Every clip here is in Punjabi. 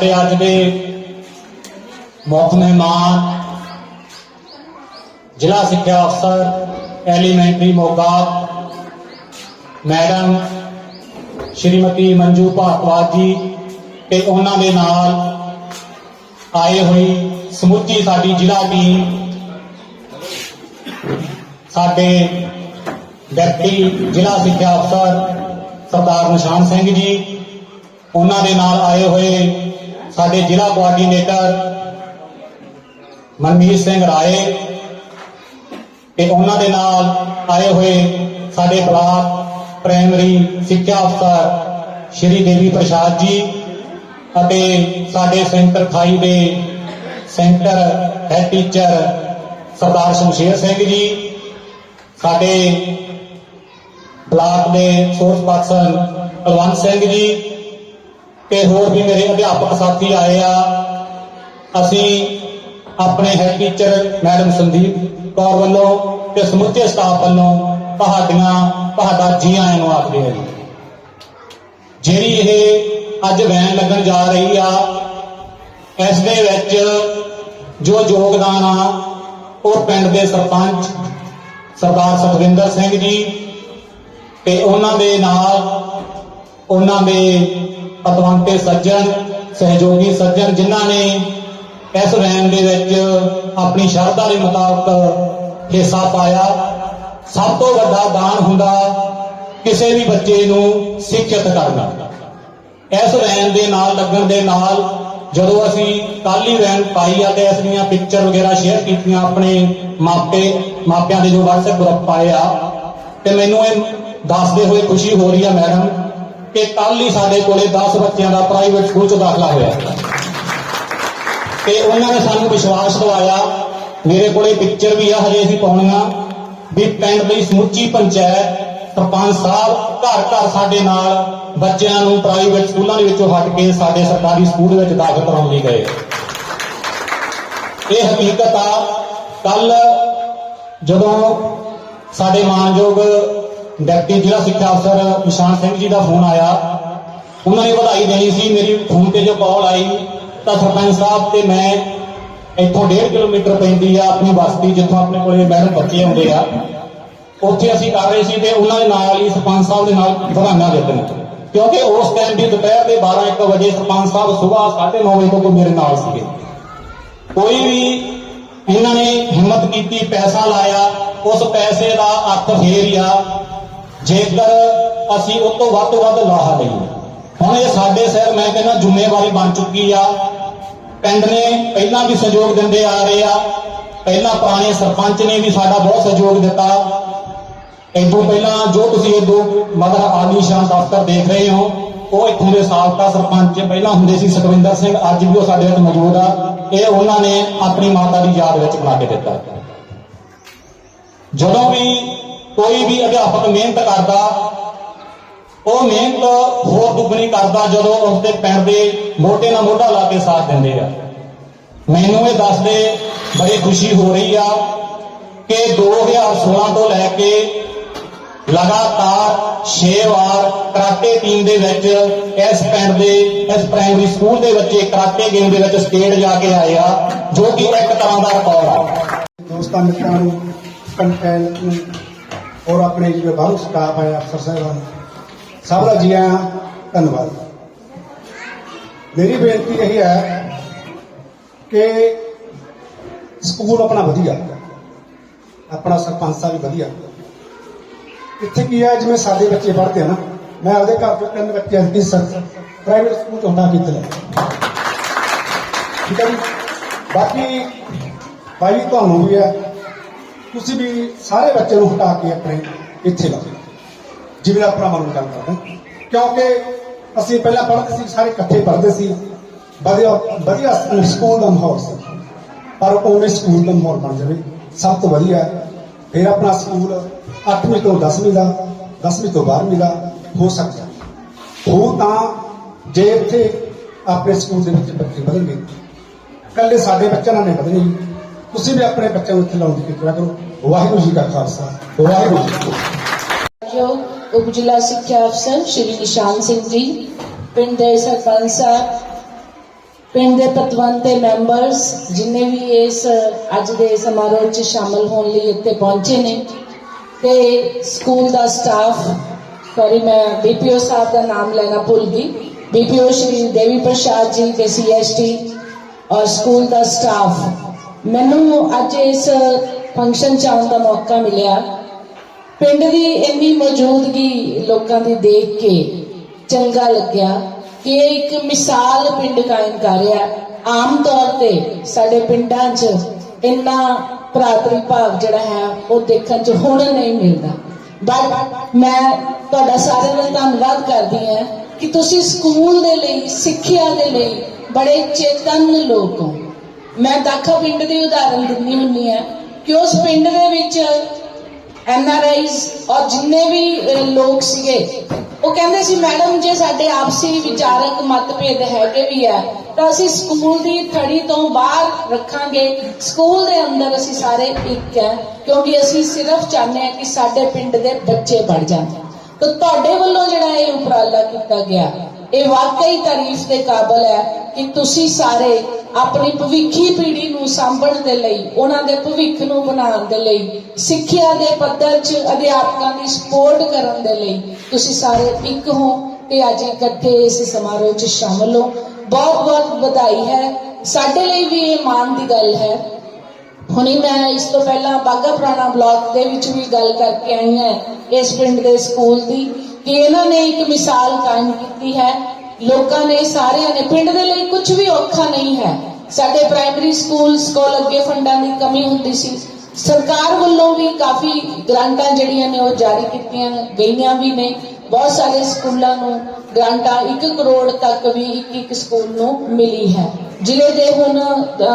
ਸਾਡੇ ਅੱਜ ਦੇ ਮੁੱਖ ਮਹਿਮਾਨ, ਜ਼ਿਲ੍ਹਾ ਸਿੱਖਿਆ ਅਫਸਰ, ਐਲੀਮੈਂਟਰੀ ਮੋਗਾ, ਮੈਡਮ ਸ਼੍ਰੀਮਤੀ ਮੰਜੂ ਭਾਰਤਵਾਜ ਜੀ ਤੇ ਉਹਨਾਂ ਦੇ ਨਾਲ ਆਏ ਹੋਈ ਸਮੁੱਚੀ ਸਾਡੀ ਜ਼ਿਲ੍ਹਾ ਟੀਮ, ਸਾਡੇ ਡਿਪਟੀ ਜ਼ਿਲ੍ਹਾ ਸਿੱਖਿਆ ਅਫਸਰ ਸਰਦਾਰ ਨਿਸ਼ਾਨ ਸਿੰਘ ਜੀ, ਉਹਨਾਂ ਦੇ ਨਾਲ ਆਏ ਹੋਏ ਸਾਡੇ ਜ਼ਿਲ੍ਹਾ ਕੋਆਰਡੀਨੇਟਰ ਮਨਮੀਤ ਸਿੰਘ ਰਾਏ ਤੇ ਉਹਨਾਂ ਦੇ ਨਾਲ ਆਏ ਹੋਏ ਸਾਡੇ ਬਲਾਕ ਪ੍ਰਾਇਮਰੀ ਸਿੱਖਿਆ ਅਫਸਰ ਸ਼੍ਰੀ ਦੇਵੀ ਪ੍ਰਸਾਦ ਜੀ ਅਤੇ ਸਾਡੇ ਸੈਂਟਰ ਖਾਈ ਦੇ centre head teacher Sardar Shamsher Singh ji, ਸਾਡੇ ਬਲਾਕ ਦੇ ਸੋਰਸ ਪਰਸਨ ਕੁਲਵੰਤ ਸਿੰਘ ਜੀ ਤੇ ਹੋਰ ਵੀ ਮੇਰੇ ਅਧਿਆਪਕ ਸਾਥੀ ਆਏ ਆ। ਅਸੀਂ ਆਪਣੇ head teacher madam Sandeep Kaur ਵੱਲੋਂ ਤੇ ਸਮੁੱਚੇ ਸਟਾਫ ਵੱਲੋਂ ਤੁਹਾਡੀਆਂ, ਤੁਹਾਡਾ ਜੀ ਆਇਆਂ ਨੂੰ ਆਖਦੇ ਹਾਂ ਜਿਹੜੀ ਇਹ ਅੱਜ ਵੈਨ ਲੱਗਣ ਜਾ ਰਹੀ ਆ, ਇਸ ਦੇ ਵਿੱਚ ਜੋ ਯੋਗਦਾਨ ਆ, ਉਹ ਪਿੰਡ ਦੇ ਸਰਪੰਚ ਸਰਦਾਰ ਸੁਖਵਿੰਦਰ ਸਿੰਘ ਜੀ ਤੇ ਉਹਨਾਂ ਦੇ ਨਾਲ, ਉਹਨਾਂ ਦੇ ਪਤਵੰਤੇ ਸੱਜਣ, ਸਹਿਯੋਗੀ ਸੱਜਣ ਜਿਨ੍ਹਾਂ ਨੇ ਇਸ ਵੈਨ ਦੇ ਵਿੱਚ ਆਪਣੀ ਸ਼ਰਧਾ ਦੇ ਮੁਤਾਬਕ ਹਿੱਸਾ ਪਾਇਆ। ਸਭ ਤੋਂ ਵੱਡਾ ਦਾਨ ਹੁੰਦਾ ਕਿਸੇ ਵੀ ਬੱਚੇ ਨੂੰ ਸਿੱਖਿਅਤ ਕਰਨਾ। ਇਸ ਵੈਨ ਦੇ ਨਾਲ ਲੱਗਣ ਦੇ ਨਾਲ ਜਦੋਂ ਅਸੀਂ ਕਾਲੀ ਵੈਨ ਪਾਈ ਆ ਤੇ ਇਸ ਦੀਆਂ ਪਿਕਚਰ ਵਗੈਰਾ ਸ਼ੇਅਰ ਕੀਤੀਆਂ ਆਪਣੇ ਮਾਪੇ, ਮਾਪਿਆਂ ਦੇ ਜੋ WhatsApp ਗਰੁੱਪ ਪਾਏ ਆ, ਤੇ ਮੈਨੂੰ ਇਹ ਦੱਸਦੇ ਹੋਏ ਖੁਸ਼ੀ ਹੋ ਰਹੀ ਆ ਮੈਡਮ ਕਿ ਕੱਲ ਹੀ ਸਾਡੇ ਕੋਲੇ 10 ਬੱਚਿਆਂ ਦਾ ਪ੍ਰਾਈਵੇਟ ਸਕੂਲ ਚ ਦਾਖਲਾ ਹੋਇਆ। ਤੇ ਉਹਨਾਂ ਨੇ ਸਾਨੂੰ ਵਿਸ਼ਵਾਸ ਦਿਵਾਇਆ, ਮੇਰੇ ਕੋਲੇ ਪਿਕਚਰ ਵੀ ਆ, ਹਜੇ ਅਸੀਂ ਪਾਉਣੀਆਂ, ਵੀ ਪਿੰਡ ਦੀ ਸਮੁੱਚੀ ਪੰਚਾਇਤ, ਸਰਪੰਚ ਸਾਹਿਬ, ਘਰ ਘਰ ਸਾਡੇ ਨਾਲ ਬੱਚਿਆਂ ਨੂੰ ਪ੍ਰਾਈਵੇਟ ਸਕੂਲਾਂ ਦੇ ਵਿੱਚੋਂ ਹਟ ਕੇ ਸਾਡੇ ਸਰਕਾਰੀ ਸਕੂਲ ਵਿੱਚ ਦਾਖਲ ਕਰਾਉਣ ਲਈ ਗਏ। ਇਹ ਹਕੀਕਤ ਆ ਕੱਲ ਜਦੋਂ ਸਾਡੇ ਮਾਨਯੋਗ ਡਿਪਟੀ ਜ਼ਿਲ੍ਹਾ ਸਿੱਖਿਆ ਅਫਸਰ ਨਿਸ਼ਾਨ ਸਿੰਘ ਜੀ ਦਾ ਫੋਨ ਆਇਆ। ਉਹਨਾਂ ਨੇ ਵਧਾਈ ਦੇਣੀ ਸੀ, ਮੇਰੀ ਫੋਨ ਤੇ ਜੋ ਕਾਲ ਆਈ ਤਾਂ ਸਰਪੰਚ ਸਾਹਿਬ ਤੇ ਮੈਂ ਇੱਥੋਂ 1.5 ਕਿਲੋਮੀਟਰ ਪੈਂਦੀ ਆ ਆਪਣੀ ਬਸਤੀ ਜਿੱਥੋਂ ਆਪਣੇ ਕੋਲੇ ਮੈਡਮ ਬੱਚੇ ਆਉਂਦੇ ਆ। ਉੱਥੇ ਅਸੀਂ ਕਰ ਰਹੇ ਸੀ ਤੇ ਉਹਨਾਂ ਦੇ ਨਾਲ ਹੀ ਸਰਪੰਚ ਸਾਹਿਬ ਦੇ ਨਾਲ ਵਧਾਈਆਂ ਦਿੱਤੀਆਂ। ਕਿਉਂਕਿ ਉਸ ਟਾਈਮ ਦੀ ਦੁਪਹਿਰ ਦੇ 12 1 ਵਜੇ ਸਰਪੰਚ ਸਾਹਿਬ ਸਵੇਰ 9:30 ਵਜੇ ਤੋਂ ਮੇਰੇ ਨਾਲ ਸੀਗੇ। ਕੋਈ ਵੀ ਇਹਨਾਂ ਨੇ ਹਿੰਮਤ ਕੀਤੀ, ਪੈਸਾ ਲਾਇਆ, ਉਸ ਪੈਸੇ ਦਾ ਅਰਥ ਫੇਰ ਆ ਜੇਕਰ ਅਸੀਂ ਉਸ ਤੋਂ ਵੱਧ ਤੋਂ ਵੱਧ ਲਾਹਾ ਲਈਏ। ਹੁਣ ਇਹ ਸਾਡੇ ਸਿਰ ਮੈਂ ਕਹਿੰਦਾ ਜ਼ਿੰਮੇਵਾਰੀ ਬਣ ਚੁੱਕੀ ਆ। ਪਿੰਡ ਨੇ ਪਹਿਲਾਂ ਵੀ ਸਹਿਯੋਗ ਦਿੰਦੇ ਆ ਰਹੇ ਆ। ਪਹਿਲਾਂ ਪੁਰਾਣੇ ਸਰਪੰਚ ਨੇ ਵੀ ਸਾਡਾ ਬਹੁਤ ਸਹਿਯੋਗ ਦਿੱਤਾ। ਇਦੋਂ ਪਹਿਲਾਂ ਜੋ ਤੁਸੀਂ ਇਦੋਂ ਮਦਰ ਆਲੀਸ਼ਾਨ ਦਫ਼ਤਰ ਦੇਖ ਰਹੇ ਹੋ, ਉਹ ਇੱਥੋਂ ਦੇ ਸਾਬਕਾ ਸਰਪੰਚ ਪਹਿਲਾਂ ਹੁੰਦੇ ਸੀ ਸੁਖਵਿੰਦਰ ਸਿੰਘ, ਅੱਜ ਵੀ ਉਹ ਸਾਡੇ ਵਿੱਚ ਮੌਜੂਦ ਆ। ਇਹ ਉਹਨਾਂ ਨੇ ਆਪਣੀ ਮਾਤਾ ਦੀ ਯਾਦ ਵਿੱਚ ਬਣਾ ਕੇ ਦਿੱਤਾ। ਜਦੋਂ ਵੀ ਕੋਈ ਵੀ ਅਧਿਆਪਕ ਮਿਹਨਤ ਕਰਦਾ, ਉਹ ਮਿਹਨਤ ਹੋਰ ਦੁੱਗਣੀ ਕਰਦਾ ਜਦੋਂ ਉਸਦੇ ਪਿੰਡ ਦੇ ਮੋਢੇ ਨਾਲ ਮੋਢਾ ਲਾ ਕੇ ਸਾਥ ਦਿੰਦੇ ਆ। ਮੈਨੂੰ ਇਹ ਦੱਸਦੇ ਬੜੀ ਖੁਸ਼ੀ ਹੋ ਰਹੀ ਆ ਕਿ 2016 ਤੋਂ ਲੈ ਕੇ ਲਗਾਤਾਰ 6 ਵਾਰ ਕਰਾਟੇ ਟੀਮ ਦੇ ਵਿੱਚ ਇਸ ਪਿੰਡ ਦੇ, ਇਸ ਪ੍ਰਾਇਮਰੀ ਸਕੂਲ ਦੇ ਬੱਚੇ ਕਰਾਟੇ ਗੇਮ ਦੇ ਵਿੱਚ ਸਟੇਟ ਜਾ ਕੇ ਆਏ ਆ, ਜੋ ਕਿ ਇੱਕ ਤਰ੍ਹਾਂ ਦਾ ਰਿਕਾਰਡ ਆ। ਦੋਸਤਾਂ ਮਿੱਤਰਾਂ ਨੂੰ ਕੰਟੈਂਟ ਨੂੰ ਔਰ ਆਪਣੇ ਜਿਹੜੇ ਬਾਹਰੋਂ ਸਟਾਫ ਹੈ ਅਫਸਰ ਸਾਹਿਬਾਨ ਸਭ ਦਾ ਜੀ ਆਇਆਂ, ਧੰਨਵਾਦ। ਮੇਰੀ ਬੇਨਤੀ ਇਹ ਹੈ ਕਿ ਸਕੂਲ ਆਪਣਾ ਵਧੀਆ ਆਪਣਾ ਸਰਪੰਚ ਸਾਹਿਬ ਵਧੀਆ ਇੱਥੇ ਕੀ ਹੈ, ਜਿਵੇਂ ਸਾਡੇ ਬੱਚੇ ਪੜ੍ਹਦੇ ਆ ਨਾ, ਮੈਂ ਆਪਦੇ ਘਰ ਤੋਂ ਤਿੰਨ ਬੱਚੇ ਅੰਤੀ ਸਰ ਪ੍ਰਾਈਵੇਟ ਸਕੂਲ ਚ ਹੁੰਦਾ ਕਿਤੇ ਲੈ ਠੀਕ ਹੈ ਜੀ? ਬਾਕੀ ਭਾਈ ਤੁਹਾਨੂੰ ਵੀ ਹੈ। ਤੁਸੀਂ ਵੀ ਸਾਰੇ ਬੱਚੇ ਨੂੰ ਹਟਾ ਕੇ ਆਪਣੇ ਇੱਥੇ ਲਾਓ। ਜਿਵੇਂ ਆਪਣਾ ਮਨ ਗੱਲ ਕਰਦਾ ਕਿਉਂਕਿ ਅਸੀਂ ਪਹਿਲਾਂ ਪੜ੍ਹਦੇ ਸੀ, ਸਾਰੇ ਇਕੱਠੇ ਪੜ੍ਹਦੇ ਸੀ। ਵਧੀਆ ਵਧੀਆ ਸਕੂਲ ਦਾ ਮਾਹੌਲ ਸੀ। ਪਰ ਉਵੇਂ ਸਕੂਲ ਦਾ ਮਾਹੌਲ ਬਣ ਜਾਵੇ। ਸਭ ਤੋਂ ਵਧੀਆ ਫਿਰ ਆਪਣਾ ਸਕੂਲ 8ਵੀਂ ਤੋਂ 10ਵੀਂ ਦਾ 10ਵੀਂ ਤੋਂ 12ਵੀਂ ਦਾ ਹੋ ਸਕਦਾ। ਹੋ ਤਾਂ ਜੇ ਇੱਥੇ ਆਪਣੇ ਸਕੂਲ ਦੇ ਵਿੱਚ ਬੱਚੇ ਵਧਣਗੇ ਕੱਲੇ ਸਾਡੇ ਬੱਚਿਆਂ ਨਾਲ ਨਹੀਂ ਵਧਣੀ ਤੁਸੀਂ ਵੀ ਆਪਣੇ ਬੱਚਿਆਂ ਨੂੰ ਇੱਥੇ ਦੀ ਕਿਰਪਾ ਕਰੋ। ਵਾਹਿਗੁਰੂ ਜੀ ਕਾ ਖਾਲਸਾ, ਵਾਹਿਗੁਰੂ ਜੀ ਕੀ ਫਤਿਹ। ਉਪ ਜ਼ਿਲ੍ਹਾ ਸਿੱਖਿਆ ਅਫਸਰ ਸ਼੍ਰੀ ਨਿਸ਼ਾਨ ਸਿੰਘ ਜੀ, ਪਿੰਡ ਦੇ ਸਰਪੰਚ ਸਾਹਿਬ, ਪਿੰਡ ਦੇ ਪਤਵੰਤ ਤੇ ਮੈਂਬਰਸ ਜਿਨੇ ਵੀ ਇਸ ਅੱਜ ਦੇ ਸਮਾਰੋਹ 'ਚ ਸ਼ਾਮਲ ਹੋਣ ਲਈ ਇੱਥੇ ਪਹੁੰਚੇ ਨੇ ਤੇ ਸਕੂਲ ਦਾ ਸਟਾਫ ਸੌਰੀ ਮੈਂ ਬੀਪੀਓ ਸਾਹਿਬ ਦਾ ਨਾਮ ਲੈਣਾ ਭੁੱਲ ਗਈ। ਬੀਪੀਓ ਸ਼੍ਰੀ ਦੇਵੀ ਪ੍ਰਸਾਦ ਜੀ ਤੇ ਸੀਐਸਟੀ ਔਰ ਸਕੂਲ ਦਾ ਸਟਾਫ ਮੈਨੂੰ ਅੱਜ ਇਸ ਫੰਕਸ਼ਨ 'ਚ ਆਉਣ ਦਾ ਮੌਕਾ ਮਿਲਿਆ। ਪਿੰਡ ਦੀ ਇੰਨੀ ਮੌਜੂਦਗੀ ਲੋਕਾਂ ਦੀ ਦੇਖ ਕੇ ਚੰਗਾ ਲੱਗਿਆ ਕਿ ਇਹ ਇੱਕ ਮਿਸਾਲ ਪਿੰਡ ਕਾਇਮ ਕਰ ਰਿਹਾ ਆਮ ਤੌਰ ਤੇ ਸਾਡੇ ਪਿੰਡਾਂ 'ਚ ਇੰਨਾ ਭਰਾਤਰੀ ਭਾਵ ਜਿਹੜਾ ਹੈ, ਉਹ ਦੇਖਣ 'ਚ ਹੁਣ ਨਹੀਂ ਮਿਲਦਾ। ਬਟ ਮੈਂ ਤੁਹਾਡਾ ਸਾਰਿਆਂ ਦਾ ਧੰਨਵਾਦ ਕਰਦੀ ਹਾਂ ਕਿ ਤੁਸੀਂ ਸਕੂਲ ਦੇ ਲਈ, ਸਿੱਖਿਆ ਦੇ ਲਈ ਬੜੇ ਚੇਤਨ ਲੋਕ ਹੋ। ਮੈਂ ਦਾਖਾ ਪਿੰਡ ਦੀ ਉਦਾਹਰਨ ਦਿੰਦੀ ਹੁੰਨੀ ਆ ਕਿ ਉਸ ਪਿੰਡ ਦੇ ਵਿੱਚ ਐਨ ਆਰ ਆਈਜ਼ ਔਰ ਜਿੰਨੇ ਵੀ ਲੋਕ ਸੀਗੇ, ਉਹ ਕਹਿੰਦੇ ਸੀ, ਮੈਡਮ, ਜੇ ਸਾਡੇ ਆਪਸੀ ਵਿਚਾਰਕ ਮਤਭੇਦ ਹੈਗੇ ਵੀ ਆ ਤਾਂ ਅਸੀਂ ਸਕੂਲ ਦੀ ਥੜੀ ਤੋਂ ਬਾਹਰ ਰੱਖਾਂਗੇ। ਸਕੂਲ ਦੇ ਅੰਦਰ ਅਸੀਂ ਸਾਰੇ ਇੱਕ ਹੈ, ਕਿਉਂਕਿ ਅਸੀਂ ਸਿਰਫ ਚਾਹੁੰਦੇ ਹਾਂ ਕਿ ਸਾਡੇ ਪਿੰਡ ਦੇ ਬੱਚੇ ਪੜ ਜਾਣ। ਤਾਂ ਤੁਹਾਡੇ ਵੱਲੋਂ ਜਿਹੜਾ ਇਹ ਉਪਰਾਲਾ ਕੀਤਾ ਗਿਆ ਇਹ ਵਾਕਈ ਤਾਰੀਫ ਦੇ ਕਾਬਲ ਹੈ ਕਿ ਤੁਸੀਂ ਸਾਰੇ ਆਪਣੀ ਭਵਿੱਖੀ ਪੀੜ੍ਹੀ ਨੂੰ ਸਾਂਭਣ ਦੇ ਲਈ, ਉਹਨਾਂ ਦੇ ਭਵਿੱਖ ਨੂੰ ਬਣਾਉਣ ਦੇ ਲਈ, ਸਿੱਖਿਆ ਦੇ ਪੱਧਰ 'ਚ ਅਧਿਆਪਕਾਂ ਦੀ ਸਪੋਰਟ ਕਰਨ ਦੇ ਲਈ ਤੁਸੀਂ ਸਾਰੇ ਇੱਕ ਹੋ ਤੇ ਅੱਜ ਇਕੱਠੇ ਇਸ ਸਮਾਰੋਹ 'ਚ ਸ਼ਾਮਲ ਹੋ। ਬਹੁਤ ਬਹੁਤ ਵਧਾਈ ਹੈ। ਸਾਡੇ ਲਈ ਵੀ ਇਹ ਮਾਣ ਦੀ ਗੱਲ ਹੈ। ਹੁਣੀ ਮੈਂ ਇਸ ਤੋਂ ਪਹਿਲਾਂ ਬਾਗਾ ਪੁਰਾਣਾ ਬਲਾਕ ਦੇ ਵਿੱਚ ਵੀ ਗੱਲ ਕਰਕੇ ਆਈ ਹਾਂ, ਇਸ ਪਿੰਡ ਦੇ ਸਕੂਲ ਦੀ। ਕਿ ਇਹਨਾਂ ਨੇ ਇੱਕ ਮਿਸਾਲ ਕਾਇਮ ਕੀਤੀ ਹੈ। ਲੋਕਾਂ ਨੇ ਸਾਰਿਆਂ ਨੇ, ਪਿੰਡ ਦੇ ਲਈ ਕੁਝ ਵੀ ਔਖਾ ਨਹੀਂ ਹੈ। ਸਾਡੇ ਪ੍ਰਾਇਮਰੀ ਸਕੂਲਸ ਕੋਲ ਅੱਗੇ ਫੰਡਾਂ ਦੀ ਕਮੀ ਹੁੰਦੀ ਸੀ। ਸਰਕਾਰ ਵੱਲੋਂ ਵੀ ਕਾਫੀ ਗ੍ਰਾਂਟਾਂ ਜਿਹੜੀਆਂ ਨੇ ਉਹ ਜਾਰੀ ਕੀਤੀਆਂ ਗਈਆਂ ਵੀ ਨੇ। ਬਹੁਤ ਸਾਰੇ ਸਕੂਲਾਂ ਨੂੰ ਗ੍ਰਾਂਟਾਂ 1 ਕਰੋੜ ਤੱਕ ਵੀ ਇੱਕ ਇੱਕ ਸਕੂਲ ਨੂੰ ਮਿਲੀ ਹੈ। ਜ਼ਿਲ੍ਹੇ ਦੇ ਹੁਣ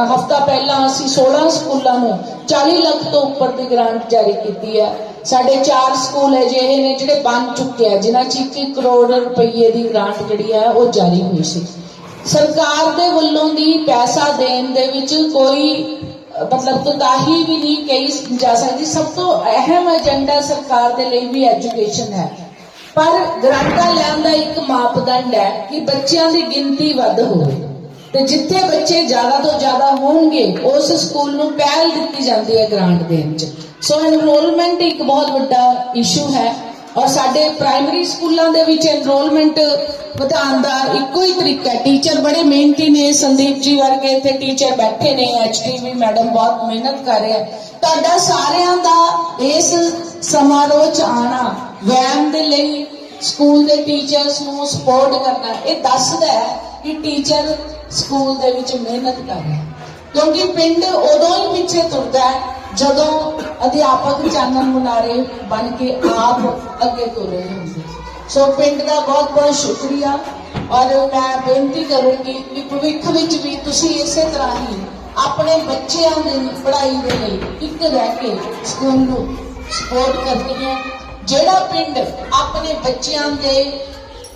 ਹਫਤਾ ਪਹਿਲਾਂ ਅਸੀਂ 16 ਸਕੂਲਾਂ ਨੂੰ 40 ਲੱਖ ਤੋਂ ਉੱਪਰ ਦੀ ਗ੍ਰਾਂਟ ਜਾਰੀ ਕੀਤੀ ਹੈ। ਸਾਡੇ ਚਾਰ ਸਕੂਲ ਅਜਿਹੇ ਨੇ ਜਿਹੜੇ ਬਣ ਚੁੱਕੇ ਆ, ਜਿਨ੍ਹਾਂ 'ਚ 1 ਕਰੋੜ ਰੁਪਏ ਦੀ ਗ੍ਰਾਂਟ ਜਿਹੜੀ ਹੈ ਉਹ ਜਾਰੀ ਹੋਈ ਸੀ। ਸਰਕਾਰ ਦੇ ਵੱਲੋਂ ਦੀ ਪੈਸਾ ਦੇਣ ਦੇ ਵਿੱਚ ਕੋਈ, ਮਤਲਬ ਕੋਤਾਹੀ ਵੀ ਨਹੀਂ ਕਹੀ ਜਾ ਸਕਦੀ। ਸਭ ਤੋਂ ਅਹਿਮ ਏਜੰਡਾ ਸਰਕਾਰ ਦੇ ਲਈ ਵੀ ਐਜੂਕੇਸ਼ਨ ਹੈ। ਪਰ ਗ੍ਰਾਂਟਾਂ ਲੈਣ ਦਾ ਇੱਕ ਮਾਪਦੰਡ ਹੈ ਕਿ ਬੱਚਿਆਂ ਦੀ ਗਿਣਤੀ ਵੱਧ ਹੋਵੇ। ਤੇ ਜਿੱਥੇ ਬੱਚੇ ਜ਼ਿਆਦਾ ਤੋਂ ਜ਼ਿਆਦਾ ਹੋਣਗੇ, ਉਸ ਸਕੂਲ ਨੂੰ ਪਹਿਲ ਦਿੱਤੀ ਜਾਂਦੀ ਹੈ ਗ੍ਰਾਂਟ ਦੇਣ 'ਚ। ਸੋ ਐਨਰੋਲਮੈਂਟ ਇੱਕ ਬਹੁਤ ਵੱਡਾ ਇਸ਼ੂ ਹੈ ਔਰ ਸਾਡੇ ਪ੍ਰਾਇਮਰੀ ਸਕੂਲਾਂ ਦੇ ਵਿੱਚ ਐਨਰੋਲਮੈਂਟ ਵਧਾਉਣ ਦਾ ਇੱਕੋ ਹੀ ਤਰੀਕਾ ਟੀਚਰ ਬੜੇ ਮਿਹਨਤੀ ਨੇ, ਸੰਦੀਪ ਜੀ ਵਰਗੇ ਇੱਥੇ ਟੀਚਰ ਬੈਠੇ ਨੇ ਐਚਟੀਵੀ ਮੈਡਮ ਬਹੁਤ ਮਿਹਨਤ ਕਰ ਰਿਹਾ ਤੁਹਾਡਾ ਸਾਰਿਆਂ ਦਾ ਇਸ ਸਮਾਰੋਹ 'ਚ ਆਣਾ ਵੈਨ ਦੇ ਲਈ ਸਕੂਲ ਦੇ ਟੀਚਰਸ ਨੂੰ ਸਪੋਰਟ ਕਰਨਾ, ਇਹ ਦੱਸਦਾ ਹੈ ਕਿ ਟੀਚਰ ਸਕੂਲ ਦੇ ਵਿੱਚ ਮਿਹਨਤ ਕਰ ਰਿਹਾ ਕਿਉਂਕਿ ਪਿੰਡ ਉਦੋਂ ਹੀ ਪਿੱਛੇ ਤੁਰਦਾ ਹੈ ਜਦੋਂ ਅਧਿਆਪਕ ਚਾਨਣ ਮੁਨਾਰੇ ਬਣ ਕੇ ਆਪ ਅੱਗੇ ਤੁਰ ਰਹੇ ਹੁੰਦੇ ਸੋ। ਪਿੰਡ ਦਾ ਬਹੁਤ ਬਹੁਤ ਸ਼ੁਕਰੀਆ। ਔਰ ਮੈਂ ਬੇਨਤੀ ਕਰੂੰਗੀ ਕਿ ਭਵਿੱਖ ਵਿੱਚ ਵੀ ਤੁਸੀਂ ਇਸੇ ਤਰ੍ਹਾਂ ਹੀ ਆਪਣੇ ਬੱਚਿਆਂ ਦੀ ਪੜ੍ਹਾਈ ਦੇ ਲਈ ਇੱਕ ਰਹਿ ਕੇ ਸਕੂਲ ਨੂੰ ਸਪੋਰਟ ਕਰਨੀ ਹੈ। ਜਿਹੜਾ ਪਿੰਡ ਆਪਣੇ ਬੱਚਿਆਂ ਦੇ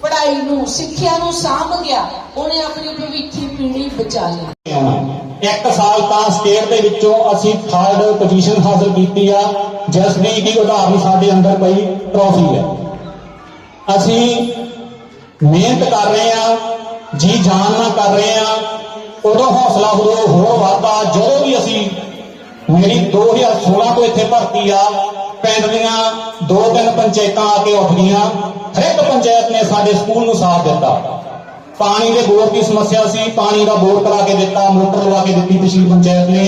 ਪੜ੍ਹਾਈ ਨੂੰ, ਸਿੱਖਿਆ ਨੂੰ ਸਾਂਭ ਗਿਆ, ਉਹਨੇ ਆਪਣੀ ਭਵਿੱਖੀ ਪੀੜ੍ਹੀ ਬਚਾ ਲਈ। ਇੱਕ ਸਾਲ ਤਾਂ ਸਟੇਟ ਦੇ ਵਿੱਚੋਂ ਅਸੀਂ ਥਰਡ ਪੋਜੀਸ਼ਨ ਹਾਸਲ ਕੀਤੀ ਆ, ਜਿਸ ਦੀ ਕਿ ਉਦਾਹਰਨ ਸਾਡੇ ਅੰਦਰ ਪਈ ਟਰੋਫੀ ਹੈ। ਅਸੀਂ ਮਿਹਨਤ ਕਰ ਰਹੇ ਆ, ਜੀ ਜਾਨ ਨਾਲ ਕਰ ਰਹੇ ਆ, ਉਦੋਂ ਹੌਸਲਾ ਉਦੋਂ ਹੋਰ ਵਧਦਾ, ਜਦੋਂ ਵੀ ਅਸੀਂ ਮੇਰੀ 2016 ਤੋਂ ਇੱਥੇ ਭਰਤੀ ਆ, ਪਿੰਡ ਦੀਆਂ ਦੋ ਤਿੰਨ ਪੰਚਾਇਤਾਂ ਆ ਕੇ ਉੱਠ ਹਰ ਇੱਕ ਪੰਚਾਇਤ ਨੇ ਸਾਡੇ ਸਕੂਲ ਨੂੰ ਸਾਥ ਦਿੱਤਾ। ਪਾਣੀ ਦੇ ਬੋਰ ਦੀ ਸਮੱਸਿਆ ਸੀ, ਪਾਣੀ ਦਾ ਬੋਰ ਕਰਾ ਕੇ ਦਿੱਤਾ, ਮੋਟਰ ਲਵਾ ਕੇ ਦਿੱਤੀ ਤਹਿਸੀਲ ਪੰਚਾਇਤ ਨੇ।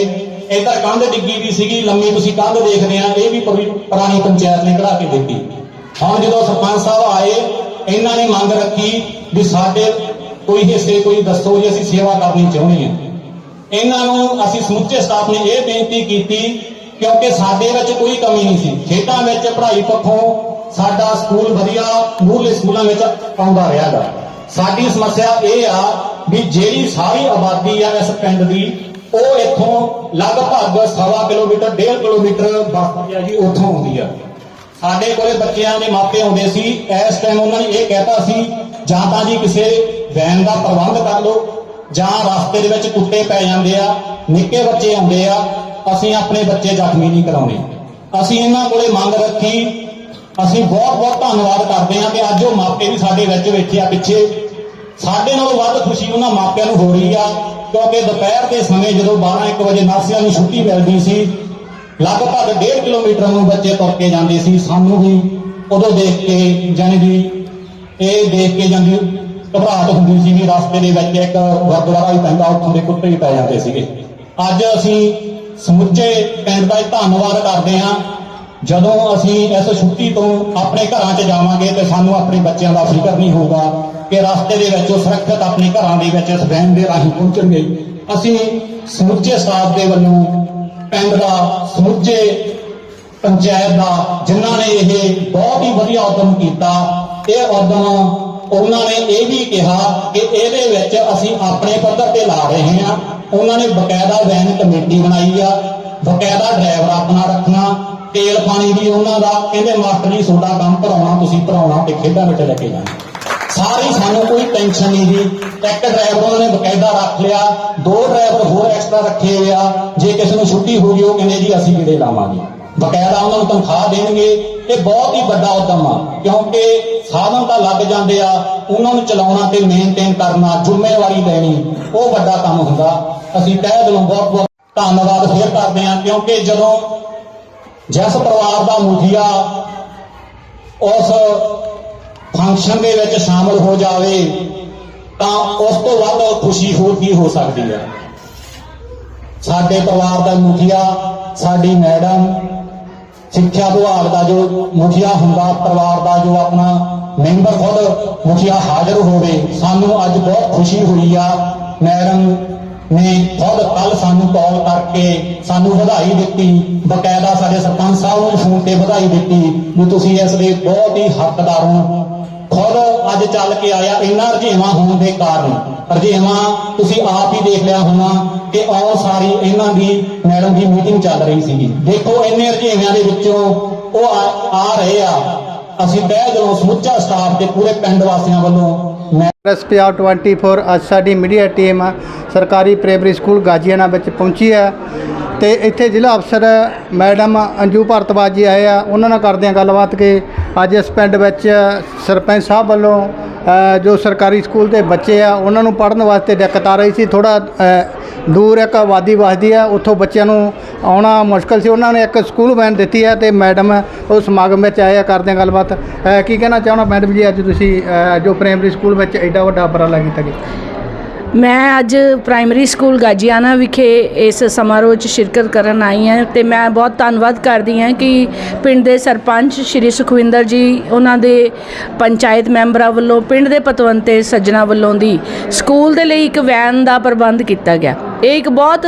ਇੱਧਰ ਕੰਧ ਡਿੱਗੀ ਵੀ ਸੀਗੀ, ਲੰਮੀ ਤੁਸੀਂ ਕੰਧ ਦੇਖਦੇ ਆ, ਇਹ ਵੀ ਪੁਰਾਣੀ ਪੰਚਾਇਤ ਨੇ ਕਢਾ ਕੇ ਦਿੱਤੀ। ਹੁਣ ਜਦੋਂ ਸਰਪੰਚ ਸਾਹਿਬ ਆਏ, ਇਹਨਾਂ ਨੇ ਮੰਗ ਰੱਖੀ ਵੀ ਸਾਡੇ ਕੋਈ ਹਿੱਸੇ, ਕੋਈ ਦੱਸੋ ਜੀ ਅਸੀਂ ਸੇਵਾ ਕਰਨੀ ਚਾਹੁੰਦੇ ਹਾਂ। ਇਹਨਾਂ ਨੂੰ ਅਸੀਂ ਸਮੁੱਚੇ ਸਟਾਫ ਨੇ ਇਹ ਬੇਨਤੀ ਕੀਤੀ, ਕਿਉਂਕਿ ਸਾਡੇ ਵਿੱਚ ਕੋਈ ਕਮੀ ਨਹੀਂ ਸੀ। ਖੇਡਾਂ ਵਿੱਚ ਪੜ੍ਹਾਈ ਪੱਖੋਂ ਸਾਡਾ ਸਕੂਲ ਵਧੀਆ, ਮੂਹਰਲੇ ਸਕੂਲਾਂ ਵਿੱਚ ਆਉਂਦਾ ਰਿਹਾਗਾ ਸਾਡੀ ਸਮੱਸਿਆ ਇਹ ਆ ਵੀ ਜਿਹੜੀ ਸਾਰੀ ਆਬਾਦੀ ਆ ਇਸ ਪਿੰਡ ਦੀ, ਉਹ ਇੱਥੋਂ ਲਗਭਗ ਸਵਾ ਕਿਲੋਮੀਟਰ 1.5 ਕਿਲੋਮੀਟਰ ਬੱਸ ਆ ਜੀ, ਉੱਥੋਂ ਆਉਂਦੀ ਆ। ਸਾਡੇ ਕੋਲੇ ਬੱਚਿਆਂ ਦੇ ਮਾਪੇ ਆਉਂਦੇ ਸੀ, ਇਸ ਟਾਈਮ ਉਹਨਾਂ ਨੇ ਇਹ ਕਹਿਤਾ ਸੀ, ਜਾਂ ਤਾਂ ਜੀ ਕਿਸੇ ਵੈਨ ਦਾ ਪ੍ਰਬੰਧ ਕਰ ਲਓ, ਜਾਂ ਰਸਤੇ ਦੇ ਵਿੱਚ ਕੁੱਤੇ ਪੈ ਜਾਂਦੇ ਆ, ਨਿੱਕੇ ਬੱਚੇ ਆਉਂਦੇ ਆ, ਅਸੀਂ ਆਪਣੇ ਬੱਚੇ ਜ਼ਖਮੀ ਨਹੀਂ ਕਰਾਉਣੇ ਅਸੀਂ ਇਹਨਾਂ ਕੋਲੇ ਮੰਗ ਰੱਖੀ, ਅਸੀਂ ਬਹੁਤ ਬਹੁਤ ਧੰਨਵਾਦ ਕਰਦੇ ਹਾਂ ਕਿ ਅੱਜ ਉਹ ਮਾਪੇ ਵੀ ਸਾਡੇ ਵਿੱਚ ਬੈਠੇ ਆ ਪਿੱਛੇ ਸਾਡੇ ਨਾਲੋਂ ਵੱਧ ਖੁਸ਼ੀ ਉਹਨਾਂ ਮਾਪਿਆਂ ਨੂੰ ਹੋ ਰਹੀ ਆ, ਕਿਉਂਕਿ ਦੁਪਹਿਰ ਦੇ ਸਮੇਂ ਜਦੋਂ 12-1 ਵਜੇ ਨਰਸਿਆਂ ਨੂੰ ਛੁੱਟੀ ਮਿਲਦੀ ਸੀ, ਲਗਭਗ 1.5 ਕਿਲੋਮੀਟਰ ਨੂੰ ਬੱਚੇ ਤੁਰ ਕੇ ਜਾਂਦੇ ਸੀ, ਸਾਨੂੰ ਵੀ ਉਦੋਂ ਦੇਖ ਕੇ ਜਾਣੀ ਵੀ ਇਹ ਦੇਖ ਕੇ ਜਾਂਦੀ ਘਬਰਾਹਟ ਹੁੰਦੀ ਸੀ ਵੀ ਰਸਤੇ ਦੇ ਵਿੱਚ ਇੱਕ ਗੁਰਦੁਆਰਾ ਵੀ ਪੈਂਦਾ, ਉੱਥੋਂ ਦੇ ਕੁੱਤੇ ਵੀ ਪੈ ਜਾਂਦੇ ਸੀਗੇ। ਅੱਜ ਅਸੀਂ ਸਮੁੱਚੇ ਪਿੰਡ ਦਾ ਧੰਨਵਾਦ ਕਰਦੇ ਹਾਂ ਜਦੋਂ ਅਸੀਂ ਇਸ ਛੁੱਟੀ ਤੋਂ ਆਪਣੇ ਘਰਾਂ 'ਚ ਜਾਵਾਂਗੇ ਤੇ ਸਾਨੂੰ ਆਪਣੇ ਬੱਚਿਆਂ ਦਾ ਫਿਕਰ ਨਹੀਂ ਹੋਊਗਾ ਕਿ ਰਸਤੇ ਦੇ ਵਿੱਚ ਉਹ ਸੁਰੱਖਿਅਤ ਆਪਣੇ ਘਰਾਂ ਦੇ ਵਿੱਚ ਇਸ ਵੈਨ ਦੇ ਰਾਹੀਂ ਪਹੁੰਚਣਗੇ। ਅਸੀਂ ਸਮੁੱਚੇ ਸਟਾਫ ਦੇ ਵੱਲੋਂ ਪਿੰਡ ਦਾ, ਸਮੁੱਚੇ ਪੰਚਾਇਤ ਦਾ, ਜਿਨ੍ਹਾਂ ਨੇ ਇਹ ਬਹੁਤ ਹੀ ਵਧੀਆ ਉਦਮ ਕੀਤਾ, ਇਹ ਉਦਮ ਉਹਨਾਂ ਨੇ ਇਹ ਵੀ ਕਿਹਾ ਕਿ ਇਹਦੇ ਵਿੱਚ ਅਸੀਂ ਆਪਣੇ ਪੱਧਰ ਤੇ ਲਾ ਰਹੇ ਹਾਂ। ਉਹਨਾਂ ਨੇ ਬਕਾਇਦਾ ਵੈਨ ਕਮੇਟੀ ਬਣਾਈ ਆ, ਬਕਾਇਦਾ ਡਰਾਈਵਰ ਆਪਣਾ ਰੱਖਣਾ ਤੇਲ ਪਾਣੀ ਵੀ ਉਹਨਾਂ ਦਾ, ਕਹਿੰਦੇ ਮਾਸਟਰ ਜੀ ਤੁਹਾਡਾ ਕੰਮ ਭਰਾਉਣਾ, ਤੁਸੀਂ ਭਰਾਉਣਾ, ਤੇ ਖੇਡਾਂ ਵਿੱਚ ਲੈ ਕੇ ਜਾਣਾ। ਸਾਰੀ ਸਾਨੂੰ ਕੋਈ ਟੈਨਸ਼ਨ ਨਹੀਂ ਦੀ ਇੱਕ ਡਰਾਈਵਰ ਨੇ ਬਕਾਇਦਾ ਰੱਖ ਲਿਆ, ਦੋ ਡਰਾਈਵਰ ਹੋਰ ਐਕਸਟਰਾ ਰੱਖੇ ਹੋਏ ਆ। ਜੇ ਕਿਸੇ ਨੂੰ ਛੁੱਟੀ ਹੋ ਗਈ, ਉਹ ਕਹਿੰਦੇ ਜੀ, ਅਸੀਂ ਕਿਹੜੇ ਲਾਵਾਂਗੇ। ਬਕਾਇਦਾ ਉਹਨਾਂ ਨੂੰ ਤਨਖਾਹ ਦੇਣਗੇ ਇਹ ਬਹੁਤ ਹੀ ਵੱਡਾ ਉਦਮ ਆ। ਕਿਉਂਕਿ ਸਾਧਨ ਤਾਂ ਲੱਗ ਜਾਂਦੇ ਆ, ਉਹਨਾਂ ਨੂੰ ਚਲਾਉਣਾ ਤੇ ਮੇਨਟੇਨ ਕਰਨਾ, ਜ਼ਿੰਮੇਵਾਰੀ ਲੈਣੀ, ਉਹ ਵੱਡਾ ਕੰਮ ਹੁੰਦਾ। ਅਸੀਂ ਤਹਿ ਦਿਲੋਂ ਬਹੁਤ ਬਹੁਤ ਧੰਨਵਾਦ ਫੇਰ ਕਰਦੇ ਹਾਂ, ਕਿਉਂਕਿ ਜਦੋਂ ਜਿਸ ਪਰਿਵਾਰ ਦਾ ਮੁਖੀਆ ਉਸ ਫੰਕਸ਼ਨ ਦੇ ਵਿੱਚ ਸ਼ਾਮਲ ਹੋ ਜਾਵੇ, ਤਾਂ ਉਸ ਤੋਂ ਵੱਧ ਖੁਸ਼ੀ ਹੋਰ ਕੀ ਹੋ ਸਕਦੀ ਹੈ? ਸਾਡੇ ਪਰਿਵਾਰ ਦਾ ਮੁਖੀਆ, ਸਾਡੀ ਮੈਡਮ, ਸਿੱਖਿਆ ਵਿਭਾਗ ਦਾ ਜੋ ਮੁਖੀਆ ਹੁੰਦਾ, ਪਰਿਵਾਰ ਦਾ ਜੋ ਆਪਣਾ ਮੈਂਬਰ ਖੁਦ ਮੁਖੀਆ ਹਾਜ਼ਰ ਹੋਵੇ, ਸਾਨੂੰ ਅੱਜ ਬਹੁਤ ਖੁਸ਼ੀ ਹੋਈ ਆ। ਮੈਡਮ ਨੇ ਖੁਦ ਕੱਲ ਸਾਨੂੰ ਕਾਲ ਕਰਕੇ ਸਾਨੂੰ ਵਧਾਈ ਦਿੱਤੀ। ਬਕਾਇਦਾ ਸਾਡੇ ਸਰਪੰਚ ਸਾਹਿਬ ਨੂੰ ਫੋਨ ਤੇ ਵਧਾਈ ਦਿੱਤੀ ਵੀ ਤੁਸੀਂ ਇਸ ਦੇ ਬਹੁਤ ਹੀ ਹੱਕਦਾਰ ਹੋ। ਖੁਦ ਅੱਜ ਚੱਲ ਕੇ ਆਇਆ, ਇੰਨਾ ਰੁਝੇਵਾਂ ਹੋਣ ਦੇ ਕਾਰਨ। ਰੁਝੇਵਾਂ ਤੁਸੀਂ ਆਪ ਹੀ ਦੇਖ ਲਿਆ ਹੋਣਾ ਕਿ ਆਉ ਸਾਰੀ ਇਹਨਾਂ ਦੀ, ਮੈਡਮ ਦੀ ਮੀਟਿੰਗ ਚੱਲ ਰਹੀ ਸੀਗੀ। ਦੇਖੋ ਇੰਨੇ ਰੁਝੇਵਿਆਂ ਦੇ ਵਿੱਚੋਂ ਉਹ ਆ ਆ ਰਹੇ ਆ। ਅਸੀਂ ਤਹਿ ਦਿਲੋਂ ਸਮੁੱਚਾ ਸਟਾਫ ਤੇ ਪੂਰੇ ਪਿੰਡ ਵਾਸੀਆਂ ਵੱਲੋਂ ਮੈਂ ਪ੍ਰੈਸ ਪੰਜਾਬ 24 ਅੱਜ ਸਾਡੀ ਮੀਡੀਆ ਟੀਮ ਸਰਕਾਰੀ ਪ੍ਰਾਇਮਰੀ ਸਕੂਲ ਗਾਜੀਆਣਾ ਵਿੱਚ ਪਹੁੰਚੀ ਹੈ ਤੇ ਇੱਥੇ ਜ਼ਿਲ੍ਹਾ ਅਫਸਰ ਮੈਡਮ ਅੰਜੂ ਭਾਰਤਵਾਜ ਜੀ ਆਏ ਆ। ਉਹਨਾਂ ਨਾਲ ਕਰਦੇ ਆ ਗੱਲਬਾਤ ਕਿ ਅੱਜ ਇਸ ਪਿੰਡ ਵਿੱਚ ਸਰਪੰਚ ਸਾਹਿਬ ਵੱਲੋਂ ਜੋ ਸਰਕਾਰੀ ਸਕੂਲ ਦੇ ਬੱਚੇ ਆ, ਉਹਨਾਂ ਨੂੰ ਪੜ੍ਹਨ ਵਾਸਤੇ ਦਿੱਕਤ ਆ ਰਹੀ ਸੀ। ਥੋੜਾ ਦੂਰ ਇੱਕ ਆਬਾਦੀ ਵਸਦੀ ਹੈ, ਉੱਥੋਂ ਬੱਚਿਆਂ ਨੂੰ ਆਉਣਾ ਮੁਸ਼ਕਲ ਸੀ। ਉਹਨਾਂ ਨੇ ਇੱਕ ਸਕੂਲ ਵੈਨ ਦਿੱਤੀ ਹੈ ਤੇ ਮੈਡਮ ਉਹ ਸਮਾਗਮ ਵਿੱਚ ਆਏ ਆ, ਕਰਦੇ ਆ ਗੱਲਬਾਤ। ਕੀ ਕਹਿਣਾ ਚਾਹਣਾ ਮੈਡਮ ਜੀ, ਅੱਜ ਤੁਸੀਂ ਜੋ ਪ੍ਰਾਇਮਰੀ ਸਕੂਲ ਵਿੱਚ ਐਡਾ ਵੱਡਾ ਉਪਰਾਲਾ ਕੀਤਾ ਗਿਆ? ਮੈਂ ਅੱਜ ਪ੍ਰਾਇਮਰੀ ਸਕੂਲ ਗਾਜੀਆਨਾ ਵਿਖੇ ਇਸ ਸਮਾਰੋਹ 'ਚ ਸ਼ਿਰਕਤ ਕਰਨ ਆਈ ਹਾਂ ਤੇ ਮੈਂ ਬਹੁਤ ਧੰਨਵਾਦ ਕਰਦੀ ਹਾਂ ਕਿ ਪਿੰਡ ਦੇ ਸਰਪੰਚ ਸ਼੍ਰੀ ਸੁਖਵਿੰਦਰ ਜੀ, ਉਹਨਾਂ ਦੇ ਪੰਚਾਇਤ ਮੈਂਬਰਾਂ ਵੱਲੋਂ, ਪਿੰਡ ਦੇ ਪਤਵੰਤੇ ਸੱਜਣਾ ਵੱਲੋਂ ਦੀ ਸਕੂਲ ਦੇ ਲਈ ਇੱਕ ਵੈਨ ਦਾ ਪ੍ਰਬੰਧ ਕੀਤਾ ਗਿਆ। ਇਹ ਇੱਕ ਬਹੁਤ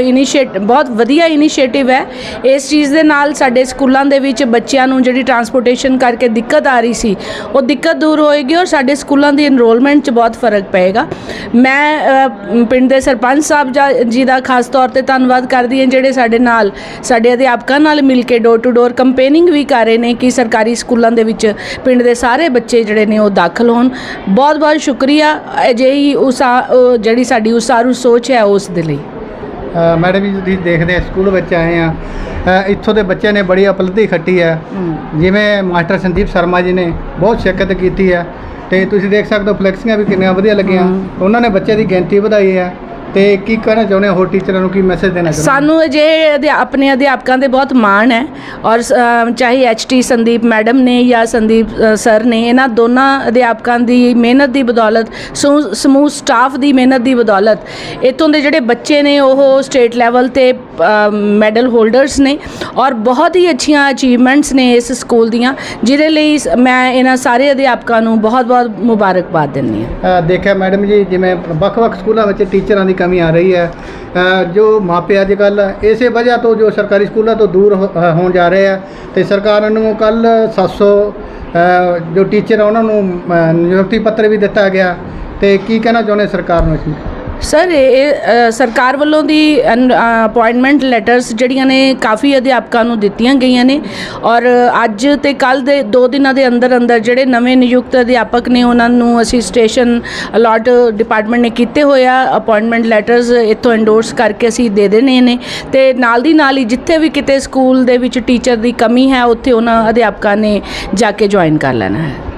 ਇਨੀਸ਼ੀਏਟ, ਬਹੁਤ ਵਧੀਆ ਇਨੀਸ਼ੀਏਟਿਵ ਹੈ। ਇਸ ਚੀਜ਼ ਦੇ ਨਾਲ ਸਾਡੇ ਸਕੂਲਾਂ ਦੇ ਵਿੱਚ ਬੱਚਿਆਂ ਨੂੰ ਜਿਹੜੀ ਟਰਾਂਸਪੋਰਟੇਸ਼ਨ ਕਰਕੇ ਦਿੱਕਤ ਆ ਰਹੀ ਸੀ, ਉਹ ਦਿੱਕਤ ਦੂਰ ਹੋਏਗੀ ਔਰ ਸਾਡੇ ਸਕੂਲਾਂ ਦੀ ਐਨਰੋਲਮੈਂਟ 'ਚ ਬਹੁਤ ਫ਼ਰਕ ਪਏਗਾ। ਮੈਂ ਪਿੰਡ ਦੇ ਸਰਪੰਚ ਸਾਹਿਬ ਜਾ- ਜੀ ਦਾ ਖਾਸ ਤੌਰ ਤੇ ਧੰਨਵਾਦ ਕਰਦੀ ਹਾਂ, ਜਿਹੜੇ ਸਾਡੇ ਨਾਲ, ਸਾਡੇ ਅਧਿਆਪਕਾਂ ਨਾਲ ਮਿਲ ਕੇ ਡੋਰ ਟੂ ਡੋਰ ਕੰਪੇਨਿੰਗ ਵੀ ਕਰ ਰਹੇ ਨੇ ਕਿ ਸਰਕਾਰੀ ਸਕੂਲਾਂ ਦੇ ਵਿੱਚ ਪਿੰਡ ਦੇ ਸਾਰੇ ਬੱਚੇ ਜਿਹੜੇ ਨੇ ਉਹ ਦਾਖਲ ਹੋਣ। ਬਹੁਤ ਬਹੁਤ ਸ਼ੁਕਰੀਆ। ਅਜਿਹੀ ਉਸਾ ਜਿਹੜੀ ਸਾਡੀ ਉਸਾਰੂ ਸੋਚ ਹੈ, ਉਸ ਦੇ ਲਈ? ਮੈਡਮ ਜੀ ਤੁਸੀਂ ਦੇਖਦੇ ਆ ਸਕੂਲ ਵਿੱਚ ਆਏ ਆ। ਇੱਥੋਂ ਦੇ ਬੱਚਿਆਂ ਨੇ ਬੜੀ ਉਪਲਬਧੀ ਖੱਟੀ ਹੈ। ਜਿਵੇਂ ਮਾਸਟਰ ਸੰਦੀਪ ਸ਼ਰਮਾ ਜੀ ਨੇ ਬਹੁਤ ਸ਼ਿਰਕਤ ਕੀਤੀ ਹੈ ਤੇ ਤੁਸੀਂ ਦੇਖ ਸਕਦੇ ਹੋ ਫਲੈਕਸੀਆਂ ਵੀ ਕਿੰਨੀਆਂ ਵਧੀਆ ਲੱਗੀਆਂ। ਉਹਨਾਂ ਨੇ ਬੱਚੇ ਦੀ ਗਿਣਤੀ ਵਧਾਈ ਹੈ ਤੇ ਕੀ ਕਹਿਣਾ ਚਾਹੁੰਦੇ ਹੋ ਹੋਰ ਟੀਚਰਾਂ ਨੂੰ ਕੀ ਮੈਸੇਜ ਦੇਣਾ ਚਾਹੁੰਦੇ ਹੋ? ਸਾਨੂੰ ਅਜੇ ਅਧਿਆ- ਆਪਣੇ ਅਧਿਆਪਕਾਂ ਦੇ ਬਹੁਤ ਮਾਣ ਹੈ ਔਰ ਅ, ਚਾਹੇ ਐਚਟੀ ਸੰਦੀਪ ਮੈਡਮ ਨੇ ਜਾਂ ਸੰਦੀਪ ਅ, ਸਰ ਨੇ ਇਹਨਾਂ ਦੋਨਾਂ ਅਧਿਆਪਕਾਂ ਦੀ ਮਿਹਨਤ ਦੀ ਬਦੌਲਤ ਸਮੂਹ- ਸਮੂਹ ਸਟਾਫ ਦੀ ਮਿਹਨਤ ਦੀ ਬਦੌਲਤ ਇਤੋਂ ਦੇ ਜਿਹੜੇ ਬੱਚੇ ਨੇ ਉਹ ਸਟੇਟ ਲੈਵਲ ਤੇ ਮੈਡਲ ਹੋਲਡਰਸ ਨੇ ਔਰ ਬਹੁਤ ਹੀ ਅੱਛੀਆਂ ਅਚੀਵਮੈਂਟਸ ਨੇ ਇਸ ਸਕੂਲ ਦੀਆਂ ਜਿਹਦੇ ਲਈ ਸ- ਮੈਂ ਇਹਨਾਂ ਸਾਰੇ ਅਧਿਆਪਕਾਂ ਨੂੰ ਬਹੁਤ-ਬਹੁਤ ਮੁਬਾਰਕਬਾਦ ਦਿੰਦੀ ਹਾਂ ਅ, ਦੇਖਿਆ ਮੈਡਮ ਜੀ ਜਿਵੇਂ ਵੱਖ-ਵੱਖ ਸਕੂਲਾਂ ਵਿੱਚ ਟੀਚਰਾਂ ਦੀ ਕਮੀ ਆ ਰਹੀ ਹੈ। ਜੋ ਮਾਪੇ ਅੱਜ ਕੱਲ ਇਸੇ ਵਜ੍ਹਾ ਤੋਂ ਜੋ ਸਰਕਾਰੀ ਸਕੂਲਾਂ ਤੋਂ ਦੂਰ ਹੋ- ਹੋਣ ਜਾ ਰਹੇ ਆ। ਤੇ ਸਰਕਾਰ ਨੂੰ ਕੱਲ 700 ਅ, ਜੋ ਟੀਚਰ ਆ ਉਹਨਾਂ ਨੂੰ ਨਿਯੁਕਤੀ ਪੱਤਰ ਵੀ ਦਿੱਤਾ ਗਿਆ। ਤੇ ਕੀ ਕਹਿਣਾ ਚਾਹੁੰਦੇ ਸਰਕਾਰ ਨੂੰ ਇਸ ਵਿੱਚ? ਸਰ ਇਹ ਸਰਕਾਰ ਵੱਲੋਂ ਦੀ ਅਪਾਇੰਟਮੈਂਟ ਲੈਟਰਸ ਜਿਹੜੀਆਂ ਨੇ ਕਾਫੀ ਅਧਿਆਪਕਾਂ ਨੂੰ ਦਿੱਤੀਆਂ ਗਈਆਂ ਨੇ ਔਰ ਅੱਜ ਤੇ ਕੱਲ ਦੇ ਦੋ ਦਿਨਾਂ ਦੇ ਅੰਦਰ ਅੰਦਰ ਜਿਹੜੇ ਨਵੇਂ ਨਿਯੁਕਤ ਅਧਿਆਪਕ ਨੇ ਉਹਨਾਂ ਨੂੰ ਅਸੀਂ ਸਟੇਸ਼ਨ ਅਲਾਟ ਡਿਪਾਰਟਮੈਂਟ ਨੇ ਕੀਤੇ ਹੋਇਆ ਅਪਾਇੰਟਮੈਂਟ ਲੈਟਰਸ ਇੱਥੋਂ ਐਂਡੋਰਸ ਕਰਕੇ ਅਸੀਂ ਦੇ ਦੇਣੇ ਨੇ ਤੇ ਨਾਲ ਦੀ ਨਾਲ ਹੀ ਜਿੱਥੇ ਵੀ ਕਿਤੇ ਸਕੂਲ ਦੇ ਵਿੱਚ ਟੀਚਰ ਦੀ ਕਮੀ ਹੈ, ਉੱਥੇ ਉਹਨਾਂ ਅਧਿਆਪਕਾਂ ਨੇ ਜਾ ਕੇ ਜੁਆਇਨ ਕਰ ਲੈਣਾ ਹੈ।